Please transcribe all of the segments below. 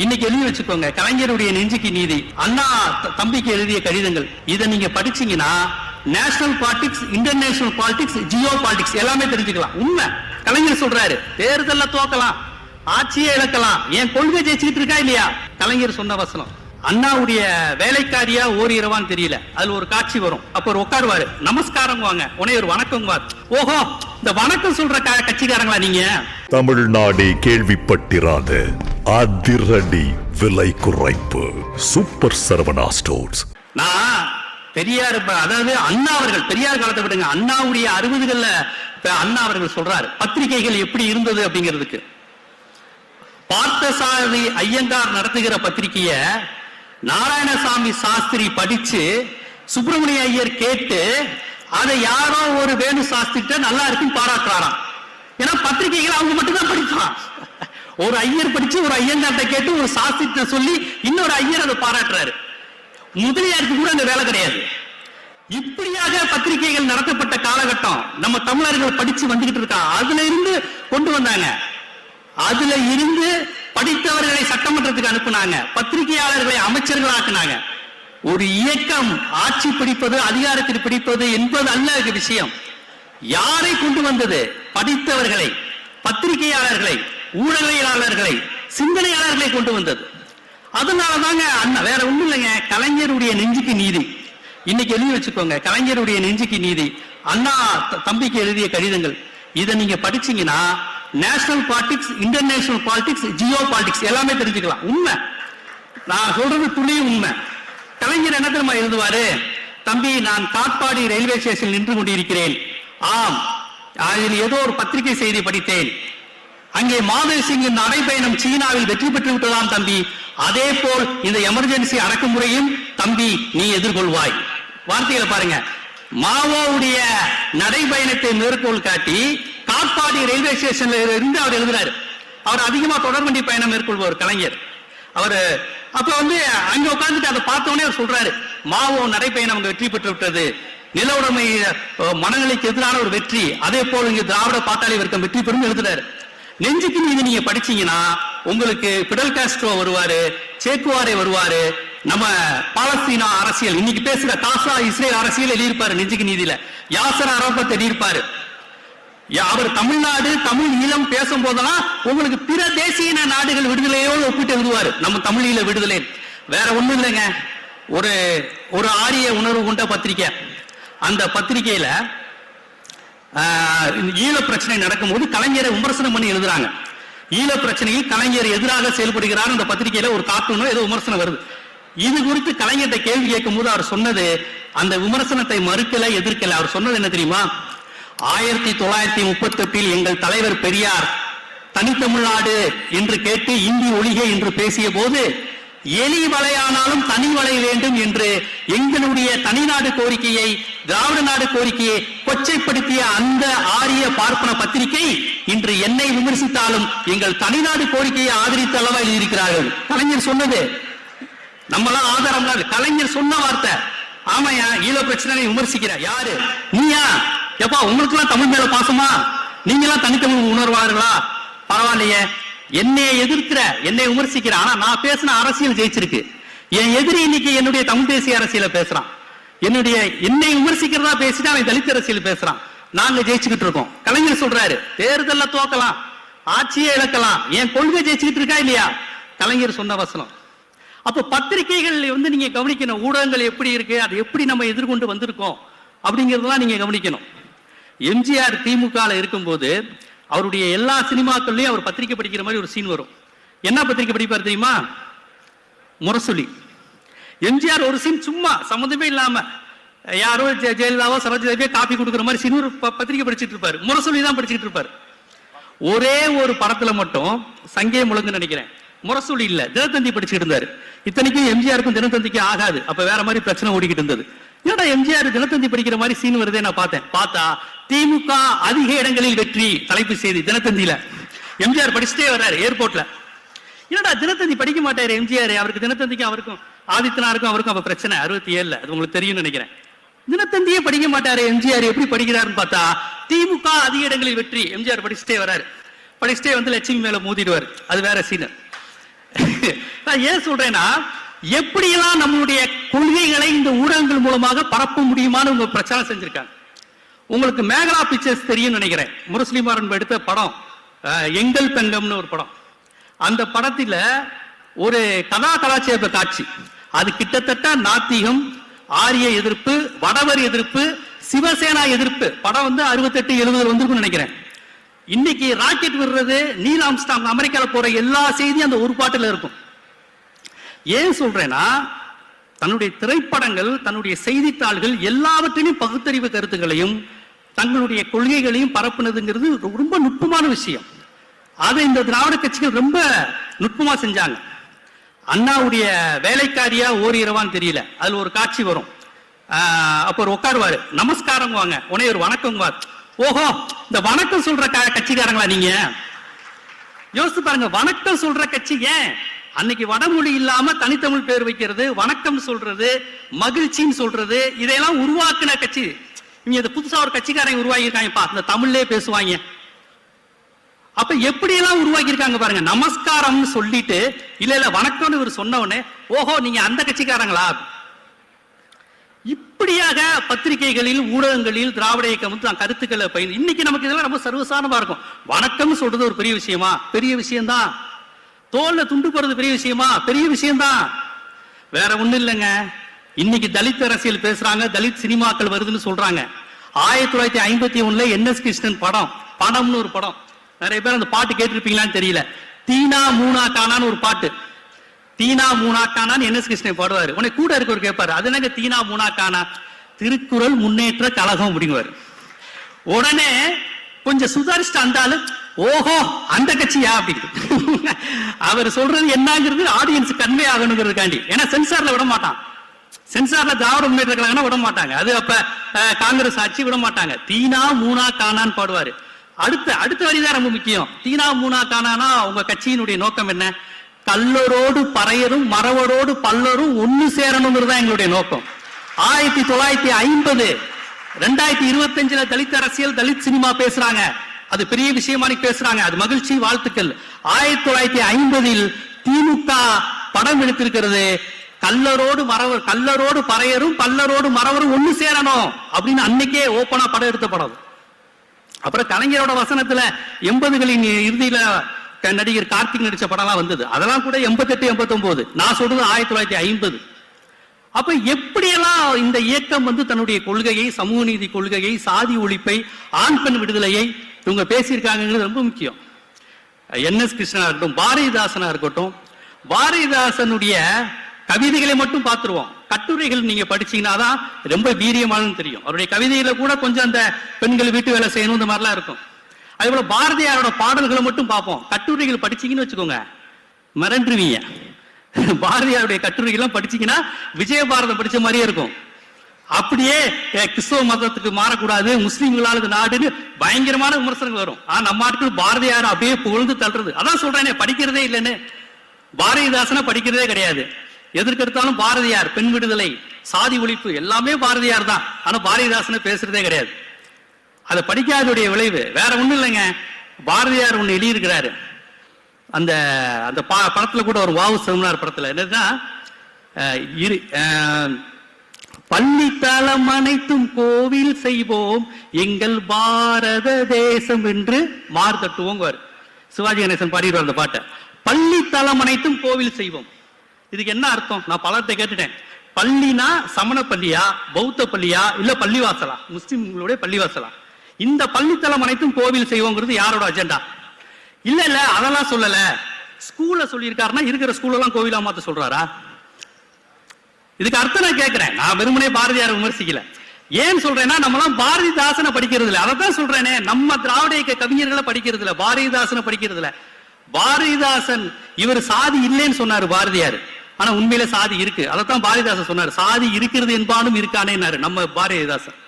இன்னைக்கு எழுதி வச்சுக்கோங்க. கலைஞருடைய நெஞ்சுக்கு நீதி. அண்ணா தம்பிக்கு எழுதிய கடிதங்கள். இதை நீங்க படிச்சீங்கன்னா national politics international politics geopolitics எல்லாமே தெரிஞ்சுக்கலாம். உண்மை. கலைஞர் சொல்றாரு தேர்தல்ல தோக்கலாம் ஆட்சியை இழக்கலாம். என் கொள்கை ஜெயிச்சுக்கிட்டு இருக்கா இல்லையா? கலைஞர் சொன்ன வசனம். அண்ணாவுடைய வேலைக்காரியா ஓரிரவான்னு தெரியல. அதுல ஒரு காட்சி வரும். அப்ப ஒரு உட்காருவாரு. நமஸ்காரம் வாங்க. உடனே ஒரு வணக்கம் வார். ஓஹோ இந்த வணக்கம் சொல்ற க- கட்சிக்காரங்களா நீங்க? தமிழ்நாடே கேள்விப்பட்டிராது அதிரடி விலை குறைப்பு. சூப்பர் சரவணா ஸ்டோர்ஸ் நான் பெரியார் இப்ப அதாவது அண்ணா அவர்கள் பெரியார் காலத்தை விடுங்க. அண்ணாவுடைய அறுபதுகள்ல அண்ணா அவர்கள் சொல்றாரு. பத்திரிகைகள் எப்படி இருந்தது அப்படிங்கிறதுக்கு. பார்த்தசாரதி ஐயங்கார் நடத்துகிற பத்திரிகைய நாராயணசாமி சாஸ்திரி படிச்சு சுப்பிரமணிய ஐயர் கேட்டு அதை யாரோ ஒரு வேணு சாஸ்திரிட்ட நல்லா இருக்குன்னு பாராட்டுறாராம். ஏன்னா பத்திரிகைகள் அவங்க மட்டும் தான் ஒரு ஐயர் படிச்சு ஒரு ஐயங்கார்ட்ட கேட்டு ஒரு சாஸ்திரத்தை சொல்லி இன்னொரு ஐயர் அதை பாராட்டுறாரு. முதலியாருக்கு கூட அந்த வேலை கிடையாது. இப்படியாக பத்திரிகைகள் நடத்தப்பட்ட காலகட்டம் நம்ம தமிழர்கள் படிச்சு வந்துகிட்டு இருக்கான் அதுல இருந்து கொண்டு வந்தாங்க. அதுல இருந்து படித்தவர்களை சட்டமன்றத்துக்கு அனுப்புனாங்க. பத்திரிகையாளர்களை அமைச்சர்கள் ஆக்குனாங்க ஒரு இயக்கம் ஆட்சி பிடிப்பது அதிகாரத்தில் பிடிப்பது என்பது அல்ல விஷயம். யாரை கொண்டு வந்தது? படித்தவர்களை பத்திரிகையாளர்களை. ஊடகவியலாளர்களை சிந்தனையாளர்களை கொண்டு வந்தது. அதனாலதாங்க அண்ணா வேற ஒண்ணும் இல்லைங்க. கலைஞருடைய நெஞ்சுக்கு நீதி. இன்னைக்கு எழுதி வச்சுக்கோங்க. கலைஞருடைய நெஞ்சுக்கு நீதி. அண்ணா தம்பிக்கு எழுதிய கடிதங்கள். இதை நீங்க படிச்சீங்கன்னா national politics international politics geopolitics எல்லாமே தெரிஞ்சுக்கலாம். உண்மை. நான் சொல்றது துணி உண்மை. கலைஞர் என்ன தெரியுமா எழுதுவாரு? தம்பி நான் காட்பாடி ரயில்வே ஸ்டேஷன் நின்று கொண்டிருக்கிறேன். ஆம் அதில் ஏதோ ஒரு பத்திரிகை செய்தி படித்தேன். அங்கே மாதேசிங்கின் நடைபயணம் சீனாவில் வெற்றி பெற்று விட்டதாம் தம்பி. அதே போல் இந்த எமர்ஜென்சி அடக்குமுறையும் தம்பி நீ எதிர்கொள்வாய். வார்த்தைகளை பாருங்க. மாவோவுடைய நடைபயணத்தை மேற்கோள் காட்டி காட்பாடி ரயில்வே ஸ்டேஷன்ல இருந்து அவர் எழுதுறாரு. அவர் அதிகமா தொடர்வண்டி பயணம் மேற்கொள்பவர் கலைஞர். அவரு அப்ப வந்து அங்க உட்கார்ந்துட்டு அதை பார்த்த உடனே அவர் சொல்றாரு. மாவோ நடைபயணம் அங்க வெற்றி பெற்று விட்டது. நில உடைமை மனநிலைக்கு எதிரான ஒரு வெற்றி. அதே போல் இங்க திராவிட பாட்டாளி வர்க்கம் வெற்றி பெறும் எழுதுறாரு. நெஞ்சுக்கு நீதி நீங்க படிச்சீங்கன்னா உங்களுக்கு பிடல் காஸ்ட்ரோ வருவாரு சேக்குவாரே வருவாரு. நம்ம பாலஸ்தீனா அரசியல் இன்னைக்கு பேசுற காசா இஸ்ரேல் அரசியல் எழுதியிருப்பாரு நெஞ்சுக்கு நீதியில யாசர் அரபத் எழுதியிருப்பாரு. யா- அவர் தமிழ்நாடு தமிழ் ஈழம் பேசும் போதெல்லாம் உங்களுக்கு பிற தேசிய நாடுகள் விடுதலையோடு ஒப்பிட்டு எழுதுவாரு. நம்ம தமிழீழ விடுதலை. வேற ஒண்ணும் இல்லைங்க. ஒரு ஒரு ஆரிய உணர்வு கொண்ட பத்திரிக்கை. அந்த பத்திரிகையில ஈழ பிரச்சனை நடக்கும்போது கலைஞரை விமர்சனம் பண்ணி எழுதுறாங்க. ஈழ பிரச்சனையில் கலைஞர் எதிராக செயல்படுகிறார் அந்த பத்திரிகையில ஒரு கார்ட்டூனோ ஏதோ விமர்சனம் வருது. இது குறித்து கலைஞர்கிட்ட கேள்வி கேட்கும் போது அவர் சொன்னது அந்த விமர்சனத்தை மறுக்கல எதிர்க்கல. அவர் சொன்னது என்ன தெரியுமா? ஆயிரத்தி தொள்ளாயிரத்தி முப்பத்தி எட்டில் எங்கள் தலைவர் பெரியார் தனித்தமிழ்நாடு என்று கேட்டு இந்தி ஒழிக என்று பேசிய போது எலி வலையானாலும் தனி வலை வேண்டும் என்று எங்களுடைய தனிநாடு கோரிக்கையை திராவிட நாடு கோரிக்கையை கொச்சைப்படுத்திய அந்த ஆரிய பார்ப்பன பத்திரிகை இன்று என்னை விமர்சித்தாலும் எங்கள் தனிநாடு கோரிக்கையை ஆதரித்து அளவா எழுதியிருக்கிறார்கள் கலைஞர் சொன்னது. நம்மளாம் ஆதாரம் தான். கலைஞர் சொன்ன வார்த்தை. ஆமாயா ஈழ பிரச்சனை விமர்சிக்கிற. யாரு? நீயா? எப்பா உங்களுக்கு எல்லாம் தமிழ் மேல பாசமா? நீங்க எல்லாம் தனித்தமிழ் உணர்வார்களா பரவாயில்லையே. என்னை எதிர்க்கிற என்னை விமர்சிக்கிற ஆனா நான் பேசின அரசியல் ஜெயிச்சிருக்கு. என் எதிரி இன்னைக்கு என்னுடைய தமிழ் தேசிய அரசியல பேசுறான். என்னுடைய என்னை விமர்சிக்கிறதா பேசிட்டு அவன் தலித் அரசியல் பேசுறான். நாங்க ஜெயிச்சுக்கிட்டு இருக்கோம். கலைஞர் சொல்றாரு தேர்தல்ல தோக்கலாம் ஆட்சியை இழக்கலாம். என் கொள்கை ஜெயிச்சுக்கிட்டு இருக்கா இல்லையா? கலைஞர் சொன்ன வசனம். அப்ப பத்திரிகைகள் வந்து நீங்க கவனிக்கணும் ஊடகங்கள் எப்படி இருக்கு அதை எப்படி நம்ம எதிர்கொண்டு வந்திருக்கோம் அப்படிங்கறதெல்லாம் நீங்க கவனிக்கணும். எம்ஜிஆர் திமுகல இருக்கும்போது அவருடைய எல்லா சினிமாக்கள்லயும் அவர் பத்திரிக்கை படிக்கிற மாதிரி ஒரு சீன் வரும். என்ன பத்திரிக்கை படிப்பார் தெரியுமா? முரசொலி. எம்ஜிஆர் ஒரு சீன் சும்மா சம்மந்தமே இல்லாம யாரோ ஜெயலலிதாவோ சரோஜாவோ காப்பி கொடுக்குற மாதிரி சீன் ஒரு ப- பத்திரிக்கை படிச்சிட்டு இருப்பாரு. முரசொலி தான் படிச்சிட்டு இருப்பாரு. ஒரே ஒரு படத்துல மட்டும் சங்கே முழங்கு நினைக்கிறேன். முரசொலி இல்ல தினத்தந்தி படிச்சுட்டு இருந்தாரு. இத்தனைக்கும் எம்ஜிஆருக்கும் தினத்தந்திக்கும் ஆகாது. அப்ப வேற மாதிரி பிரச்சனை ஓடிக்கிட்டு இருந்தது. ஏன்னா எம்ஜிஆர் தினத்தந்தி படிக்கிற மாதிரி சீன் வருதே நான் பார்த்தேன். பார்த்தா திமுக அதிக இடங்களில் வெற்றி தலைப்பு செய்தி தினத்தந்தியில. எம்ஜிஆர் படிச்சுட்டே வர்றாரு ஏர்போர்ட்ல என்னடா தினத்தந்தி படிக்க மாட்டாரு எம்ஜிஆர்? அவருக்கு தினத்தந்திக்கும் அவருக்கும் ஆதித்யனாருக்கும் அவருக்கும் அப்ப பிரச்சனை. அறுபத்தி ஏழுல அது உங்களுக்கு தெரியும்னு நினைக்கிறேன். தினத்தந்தியே படிக்க மாட்டாரு எம்ஜிஆர் எப்படி படிக்கிறாருன்னு பார்த்தா திமுக அதிக இடங்களில் வெற்றி. எம்ஜிஆர் படிச்சுட்டே வராரு படிச்சுட்டே வந்து லட்சுமி மேல மோதிடுவார். அது வேற சீன் நான் ஏன் சொல்றேன்னா எப்படியெல்லாம் நம்மளுடைய கொள்கைகளை இந்த ஊடகங்கள் மூலமாக பரப்ப முடியுமான்னு உங்க பிரச்சாரம் செஞ்சிருக்காங்க. உங்களுக்கு மேகலா பிக்சர்ஸ் தெரியும் நினைக்கிறேன். முரஸ்லிமாரன் எடுத்த படம் எங்கள் தங்கம்னு ஒரு படம். அந்த படத்துல ஒரு கதா கலாச்சார காட்சி. அது கிட்டத்தட்ட நாத்திகம் ஆரிய எதிர்ப்பு வடவர் எதிர்ப்பு சிவசேனா எதிர்ப்பு. படம் வந்து அறுபத்தெட்டு எழுபதுல வந்திருக்கும்னு நினைக்கிறேன். இன்னைக்கு ராக்கெட் விடுறது நீல் ஆம்ஸ்டாங் அமெரிக்கால போற எல்லா செய்தியும் அந்த ஒரு பாட்டில் இருக்கும். ஏன் சொல்றேன்னா தன்னுடைய திரைப்படங்கள் தன்னுடைய செய்தித்தாள்கள் எல்லாவற்றிலையும் பகுத்தறிவு கருத்துக்களையும் தங்களுடைய கொள்கைகளையும் பரப்புனதுங்கிறது ரொம்ப நுட்பமான விஷயம். அதை இந்த திராவிட கட்சிகள் ரொம்ப நுட்பமா செஞ்சாங்க. அண்ணாவுடைய வேலைக்காரியா ஓரிரவான்னு தெரியல. அதுல ஒரு காட்சி வரும். அப்போ ஒரு உட்காருவாரு. நமஸ்காரம் வாங்க. உனே ஒரு வணக்கம் ஓஹோ இந்த வணக்கம் சொல்ற கட்சிக்காரங்களா நீங்க? யோசித்து பாருங்க. வணக்கம் சொல்ற கட்சி ஏன்? அன்னைக்கு வடமொழி இல்லாம தனித்தமிழ் பேர் வைக்கிறது வணக்கம் சொல்றது மகிழ்ச்சின்னு சொல்றது இதையெல்லாம் உருவாக்குன கட்சி. இங்க இந்த புதுசா ஒரு கட்சிக்காரங்க உருவாக்கியிருக்காங்கப்பா இந்த தமிழ்லயே பேசுவாங்க. அப்ப எப்படி எல்லாம் உருவாக்கியிருக்காங்க பாருங்க நமஸ்காரம்னு சொல்லிட்டு இல்ல இல்ல வணக்கம்னு இவர் சொன்ன உடனே ஓஹோ நீங்க அந்த கட்சிக்காரங்களா? இப்படியாக பத்திரிகைகளில் ஊடகங்களில் திராவிட இயக்கம் வந்து கருத்துக்களை பயன் இன்னைக்கு நமக்கு இதெல்லாம் ரொம்ப சர்வசாரமா இருக்கும். வணக்கம் சொல்றது ஒரு பெரிய விஷயமா? பெரிய விஷயம்தான். தோல்ல துண்டு போறது பெரிய விஷயமா? பெரிய விஷயம்தான். வேற ஒண்ணும் இல்லைங்க. இன்னைக்கு தலித் அரசியல் பேசுறாங்க தலித் சினிமாக்கள் வருதுன்னு சொல்றாங்க. ஆயிரத்தி தொள்ளாயிரத்தி ஐம்பத்தி ஒண்ணுல என் எஸ் கிருஷ்ணன் படம் படம்னு ஒரு படம். நிறைய பேர் அந்த பாட்டு கேட்டிருப்பீங்களான்னு தெரியல. தீனா மூனா கானான்னு ஒரு பாட்டு. தீனா மூனா கானான்னு என் எஸ் கிருஷ்ணன் பாடுவாரு. உனக்கு கூட இருக்கவர் கேட்பாரு அது என்னங்க தீனா மூணா கானா? திருக்குறள் முன்னேற்ற கழகம் அப்படிங்குவாரு. உடனே கொஞ்சம் சுதாரிச்சுட்டு அந்த ஆளு ஓஹோ அந்த கட்சியா அப்படின்னு. அவர் சொல்றது என்னங்கிறது ஆடியன்ஸ் கன்வே ஆகணுங்கிறதுக்காண்டி. ஏன்னா சென்சார்ல விட மாட்டான். சென்சார்ல திராவிட முன்னேற்ற கழகம்னா விட மாட்டாங்க. அது அப்ப காங்கிரஸ் ஆட்சி விட மாட்டாங்க. தீனா மூணா காணான்னு பாடுவாரு. அடுத்த அடுத்த வரிதான் ரொம்ப முக்கியம். தீனா மூணா காணானா உங்க கட்சியினுடைய நோக்கம் என்ன? கல்லரோடு பறையரும் மரவரோடு பல்லரும் ஒண்ணு சேரணுங்கிறது தான் எங்களுடைய நோக்கம். ஆயிரத்தி தொள்ளாயிரத்தி ஐம்பது ரெண்டாயிரத்தி இருபத்தஞ்சுல தலித் அரசியல் தலித் சினிமா பேசுறாங்க. அது பெரிய விஷயமா பேசுறாங்க. அது மகிழ்ச்சி வாழ்த்துக்கள். ஆயிரத்தி தொள்ளாயிரத்தி ஐம்பதில் திமுக படம் எடுத்திருக்கிறது. கல்லரோடு மரவர் கல்லரோடு பறையரும் பல்லரோடு மரவரும் ஒண்ணு சேரணும் அப்படின்னு அன்னைக்கே ஓப்பனா படம் எடுத்த படம். அப்புறம் கலைஞரோட வசனத்துல எண்பதுகளின் இறுதியில க- நடிகர் கார்த்திக் நடிச்ச படம்லாம் வந்தது. அதெல்லாம் கூட எண்பத்தெட்டு எண்பத்தொன்பது நான் சொல்றது ஆயிரத்தி தொள்ளாயிரத்தி ஐம்பது. அப்ப எப்படியெல்லாம் இந்த இயக்கம் வந்து தன்னுடைய கொள்கையை சமூக நீதி கொள்கையை சாதி ஒழிப்பை ஆண் பெண் விடுதலையை இவங்க பேசியிருக்காங்கிறது ரொம்ப முக்கியம். என் எஸ் கிருஷ்ணனா இருக்கட்டும் பாரதிதாசனா இருக்கட்டும் பாரதிதாசனுடைய கவிதைகளை மட்டும் பார்த்துருவோம். கட்டுரைகள் நீங்க படிச்சீங்கன்னா தான் ரொம்ப வீரியமானு தெரியும். அவருடைய கவிதையில கூட கொஞ்சம் அந்த பெண்கள் வீட்டு வேலை செய்யணும் இந்த மாதிரிலாம் இருக்கும். அதே போல பாரதியாரோட பாடல்களை மட்டும் பார்ப்போம். கட்டுரைகள் படிச்சீங்கன்னு வச்சுக்கோங்க. மிரண்டுருவீங்க. பாரதியாருடைய கட்டுரைகள்லாம் படிச்சீங்கன்னா விஜயபாரதம் படிச்ச மாதிரியே இருக்கும். அப்படியே கிறிஸ்துவ கிறிஸ்தவ மதத்துக்கு மாறக்கூடாது முஸ்லீம்களால் நாடுன்னு பயங்கரமான விமர்சனங்கள் வரும். ஆனா நம்ம ஆட்கள் பாரதியார் அப்படியே புகழ்ந்து தள்ளுறது. அதான் சொல்றேனே படிக்கிறதே இல்லைன்னு. பாரதிதாசனை படிக்கிறதே கிடையாது. எதற்கெடுத்தாலும் பாரதியார் பெண் விடுதலை சாதி ஒழிப்பு எல்லாமே பாரதியார் தான். ஆனா பாரதிதாசனை பேசுறதே கிடையாது. அதை படிக்காததுடைய விளைவு. வேற ஒண்ணும் இல்லைங்க. பாரதியார் ஒண்ணு எழுதியிருக்கிறாரு. அந்த அந்த படத்துல கூட ஒரு வாவு செமினார் படத்துல. என்னதுன்னா இரு பள்ளி தளம் அனைத்தும் கோவில் செய்வோம். எங்கள் பாரத தேசம் என்று மார்தட்டுவோங்க சிவாஜி கணேசன் பாடிடுவார் அந்த பாட்டை. பள்ளி தளம் அனைத்தும் கோவில் செய்வோம். இதுக்கு என்ன அர்த்தம்? நான் பலர்கிட்ட கேட்டுட்டேன். பள்ளினா சமண பள்ளியா பௌத்த பள்ளியா இல்ல பள்ளிவாசலா? முஸ்லிம்களுடைய பள்ளிவாசலா? இந்த பள்ளித்தலம் அனைத்தும் கோவில் செய்வோங்கிறது யாரோட அஜெண்டா? இல்ல இல்ல அதெல்லாம் சொல்லல. ஸ்கூல்ல சொல்லியிருக்காருன்னா இருக்கிற ஸ்கூல்லாம் எல்லாம் கோவிலா மாத்த சொல்றாரா? இதுக்கு அர்த்தம் நான் கேட்கிறேன். நான் வெறுமனே பாரதியார் விமர்சிக்கல. ஏன் சொல்றேன்னா நம்மலாம் பாரதிதாசனை படிக்கிறது இல்லை அதைத்தான் சொல்றேனே நம்ம திராவிட இயக்க கவிஞர்களை படிக்கிறது இல்லை பாரதிதாசனை படிக்கிறது இல்லை பாரதிதாசன் இவர் சாதி இல்லைன்னு சொன்னாரு பாரதியார். ஆனா உண்மையில சாதி இருக்கு. அதைத்தான் பாரதிதாசன் சொன்னாரு. சாதி இருக்கிறது என்பானும் இருக்கானேன்னாரு நம்ம பாரதிதாசன்.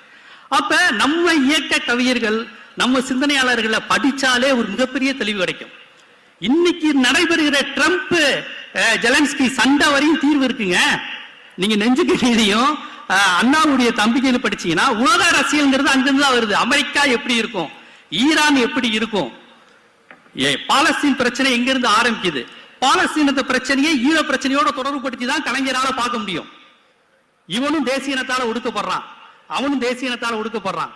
அப்ப நம்ம இயக்க கவிஞர்கள் நம்ம சிந்தனையாளர்களை படிச்சாலே ஒரு மிகப்பெரிய தெளிவு கிடைக்கும். இன்னைக்கு நடைபெறுகிற ட்ரம்ப் ஜெலன்ஸ்கி சண்டை வரையும் தீர்வு இருக்குங்க. நீங்க நெஞ்சுக்கு நீதியும் அஹ், அண்ணாவுடைய தம்பிக்கையில் படிச்சீங்கன்னா உலக அரசியல்ங்கிறது அங்கிருந்து தான் வருது. அமெரிக்கா எப்படி இருக்கும்? ஈரான் எப்படி இருக்கும்? ஏ பாலஸ்தீன் பிரச்சனை எங்கிருந்து ஆரம்பிக்குது? பாலஸ்தீனத்த பிரச்சனையை ஈர பிரச்சனையோட தொடர்புபடுத்தி தான் கலைஞரால பார்க்க முடியும். இவனும் தேசிய இனத்தால ஒடுக்கப்படுறான். அவனும் தேசிய இனத்தால ஒடுக்கப்படுறான்.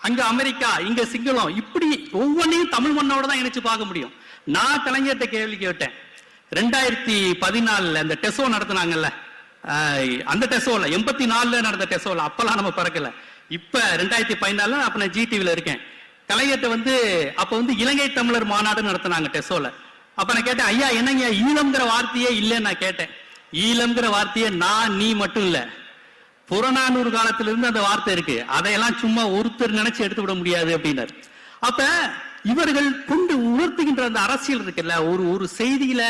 அங்க அமெரிக்கா இங்க சிங்களம் இப்படி ஒவ்வொன்றையும் தமிழ் மண்ணோட தான் இணைச்சு பார்க்க முடியும். நான் கலைஞர்கிட்ட கேள்வி கேட்டேன். ரெண்டாயிரத்தி பதினாலுல அந்த டெசோ நடத்தினாங்கல்ல. அந்த டெசோல எண்பத்தி நாலுல நடந்த டெசோல அப்பெல்லாம் நம்ம பிறக்கல. இப்ப ரெண்டாயிரத்தி பதினாலுல அப்ப நான் ஜிடிவில இருக்கேன். கலைஞர்கிட்ட வந்து அப்ப வந்து இலங்கை தமிழர் மாநாடு நடத்தினாங்க டெசோல அப்ப நான் கேட்டேன் ஐயா என்னங்க ஈழம்ங்கிற வார்த்தையே இல்லைன்னு நான் கேட்டேன். ஈழம்ங்கிற வார்த்தையே நான் நீ மட்டும் இல்ல. புறநானூறு காலத்துல இருந்து அந்த வார்த்தை இருக்கு. அதையெல்லாம் சும்மா ஒருத்தர் நினைச்சு எடுத்து விட முடியாது அப்படின்னாரு. அப்ப இவர்கள் கொண்டு உணர்த்துகின்ற அந்த அரசியல் இருக்குல்ல ஒரு ஒரு செய்தியில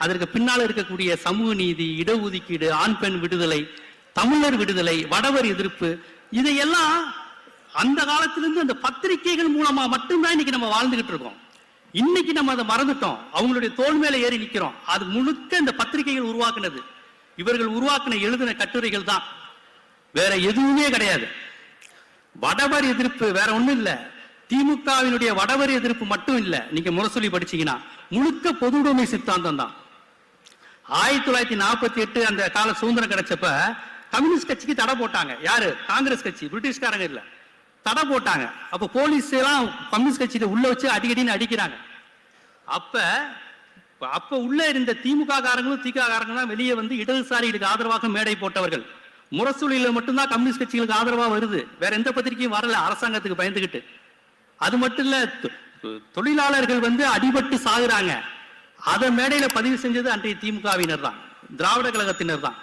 அதற்கு பின்னால இருக்கக்கூடிய சமூக நீதி இடஒதுக்கீடு ஆண் பெண் விடுதலை தமிழர் விடுதலை வடவர் எதிர்ப்பு இதையெல்லாம் அந்த காலத்திலிருந்து அந்த பத்திரிகைகள் மூலமா மட்டும்தான் இன்னைக்கு நம்ம வாழ்ந்துகிட்டு இருக்கோம். இன்னைக்கு நம்ம அதை மறந்துட்டோம். அவங்களுடைய தோல் மேல ஏறி நிக்கிறோம். அது முழுக்க இந்த பத்திரிகைகள் உருவாக்குனது. இவர்கள் உருவாக்கின எழுதின கட்டுரைகள் தான். வேற எதுவுமே கிடையாது. வடவர் எதிர்ப்பு வேற ஒண்ணும் இல்ல. திமுகவினுடைய வடவர் எதிர்ப்பு மட்டும் இல்ல. நீங்க முரசொலி படிச்சீங்கன்னா முழுக்க பொதுவுடைமை சித்தாந்தம் தான். ஆயிரத்தி தொள்ளாயிரத்தி நாற்பத்தி எட்டு அந்த கால சுதந்திரம் கிடைச்சப்ப கம்யூனிஸ்ட் கட்சிக்கு தடை போட்டாங்க. யாரு? காங்கிரஸ் கட்சி பிரிட்டிஷ்காரங்க இல்ல. தடை போட்டாங்க. அப்ப போலீஸ் எல்லாம் கம்யூனிஸ்ட் கட்சியில உள்ள வச்சு அடிக்கடின்னு அடிக்கிறாங்க. அப்ப அப்ப உள்ள இருந்த திமுக காரங்களும் திக காரங்களும் தான் வெளியே வந்து இடதுசாரிகளுக்கு ஆதரவாக மேடை போட்டவர்கள். முரசொலியில மட்டும்தான் கம்யூனிஸ்ட் கட்சிகளுக்கு ஆதரவாக வருது. வேற எந்த பத்திரிகையும் வரல. அரசாங்கத்துக்கு பயந்துகிட்டு. அது மட்டும் இல்ல தொ- தொழிலாளர்கள் வந்து அடிபட்டு சாகுறாங்க. அதை மேடையில பதிவு செஞ்சது அன்றைய திமுகவினர் தான் திராவிட கழகத்தினர் தான்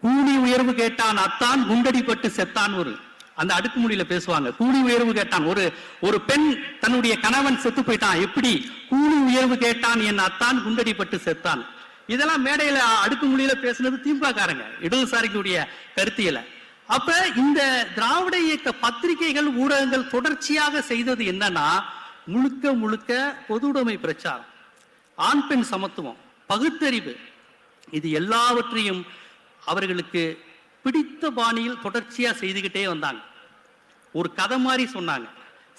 கூலி உயர்வு கேட்டான் அத்தான் குண்டடிப்பட்டு செத்தான் ஒரு. அந்த அடுக்குமொழியில பேசுவாங்க. கூலி உயர்வு கேட்டான். ஒரு ஒரு பெண் தன்னுடைய கணவன் செத்து போயிட்டான். எப்படி? கூலி உயர்வு கேட்டான் என் அத்தான் குண்டடிப்பட்டு செத்தான். இதெல்லாம் மேடையில அடுக்குமொழியில பேசுனது திமுக காரங்க இடதுசாரிகளுடைய கருத்தியல. அப்ப இந்த திராவிட இயக்க பத்திரிகைகள் ஊடகங்கள் தொடர்ச்சியாக செய்தது என்னன்னா முழுக்க முழுக்க பொதுவுடைமை பிரச்சாரம். ஆண் பெண் சமத்துவம் பகுத்தறிவு இது எல்லாவற்றையும் அவர்களுக்கு பிடித்த பாணியில் தொடர்ச்சியா செய்துகிட்டே வந்தாங்க. ஒரு கதை மாதிரி சொன்னாங்க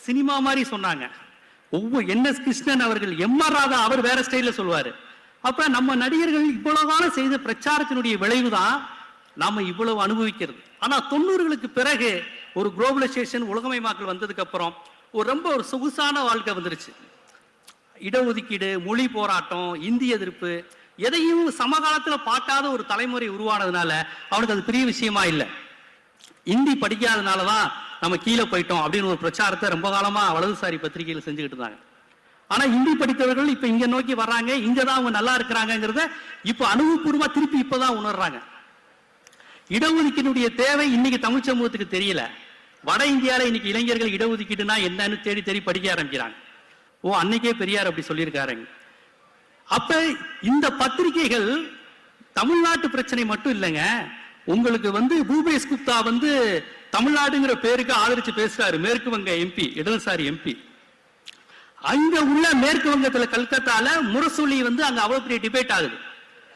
சினிமா மாதிரி சொன்னாங்க. ஒவ்வொரு என் எஸ் கிருஷ்ணன் அவர்கள் எம் ஆர் ராதா அவர் வேற ஸ்டைலில் சொல்லுவார். அப்ப நம்ம நடிகர்கள் இவ்வளவு காலம் செய்த பிரச்சாரத்தினுடைய விளைவு தான் நாம் இவ்வளவு அனுபவிக்கிறது. ஆனால் தொண்ணூறுகளுக்கு பிறகு ஒரு குளோபலைசேஷன் உலகமயமாக்கல் வந்ததுக்கு அப்புறம் ஒரு ரொம்ப ஒரு சொகுசான வாழ்க்கை வந்துருச்சு. இடஒதுக்கீடு மொழி போராட்டம் இந்திய எதிர்ப்பு எதையும் சமகாலத்துல பார்க்காத ஒரு தலைமுறை உருவானதுனால அவனுக்கு அது பெரிய விஷயமா இல்லை. இந்தி படிக்காதனால தான் நம்ம கீழே போயிட்டோம் அப்படின்னு ஒரு பிரச்சாரத்தை ரொம்ப காலமா வலதுசாரி பத்திரிகையில் செஞ்சுக்கிட்டு இருந்தாங்க. ஆனா இந்தி படித்தவர்கள் இப்ப இங்க நோக்கி வர்றாங்க இங்கே தான் அவங்க நல்லா இருக்கிறாங்கிறத இப்ப அனுபவபூர்வமாக திருப்பி இப்பதான் உணர்றாங்க. இடஒதுக்கீடுடைய தேவை இன்னைக்கு தமிழ் சமூகத்துக்கு தெரியல. வட இந்தியால இன்னைக்கு இளைஞர்கள் இடஒதுக்கீடுனா என்னன்னு தேடி தேடி படிக்க ஆரம்பிக்கிறாங்க. ஓ அன்னைக்கே பெரியார் அப்படி சொல்லியிருக்காருங்க அப்ப இந்த பத்திரிகைகள் தமிழ்நாட்டு பிரச்சனை மட்டும் இல்லைங்க. உங்களுக்கு வந்து பூபேஷ் குப்தா வந்து தமிழ்நாடுங்கிற பேருக்கு ஆதரிச்சு பேசுறாரு. மேற்கு வங்க எம்பி இடதுசாரி எம்பி. அங்க உள்ள மேற்கு வங்கத்துல கல்கத்தால முரசொலி வந்து அங்க அவ்வளவு பெரிய டிபேட் ஆகுது.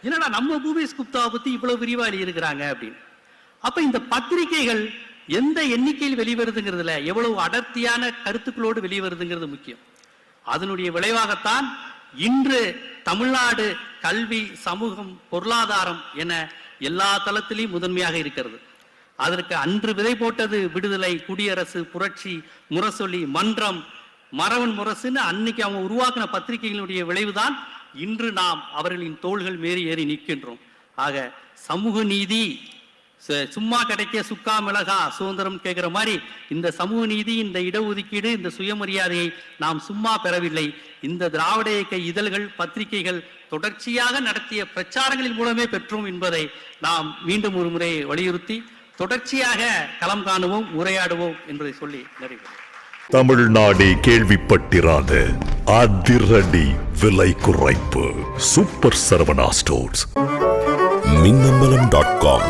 என்னடா நம்ம பூபேஷ் குப்தாவை பத்தி இவ்வளவு விரிவாளி இருக்கிறாங்க அப்படின்னு. அப்ப இந்த பத்திரிகைகள் எந்த எண்ணிக்கையில் வெளிவருதுங்கிறதுல எவ்வளவு அடர்த்தியான கருத்துக்களோடு வெளிவருதுங்கிறது முக்கியம். அதனுடைய விளைவாகத்தான் இன்று தமிழ்நாடு கல்வி சமூகம் பொருளாதாரம் என எல்லா தளத்திலையும் முதன்மையாக இருக்கிறது. அதற்கு அன்று விதை போட்டது விடுதலை குடியரசு புரட்சி முரசொலி மன்றம் மரவன் முரசுன்னு அன்னைக்கு அவங்க உருவாக்கின பத்திரிகைகளுடைய விளைவுதான் இன்று நாம் அவர்களின் தோள்கள் மேறி ஏறி நிற்கின்றோம். ஆக சமூக நீதி சும்மா கிடைக்க சுக்கா மிளகா சுதந்திரம் கேட்கிற மாதிரி இந்த சமூக நீதி இந்த இடஒதுக்கீடு இந்த சுயமரியாதையை நாம் சும்மா பெறவில்லை. இந்த திராவிட இயக்க இதழ்கள் பத்திரிகைகள் தொடர்ச்சியாக நடத்திய பிரச்சாரங்களின் மூலமே பெற்றோம் என்பதை நாம் மீண்டும் ஒரு முறை வலியுறுத்தி தொடர்ச்சியாக களம் காணுவோம் உரையாடுவோம் என்பதை சொல்லி நிறைவு. தமிழ்நாடு கேள்விப்பட்டிராத அதிரடி விலை குறைப்பு super Saravana stores. Minnambalam dot com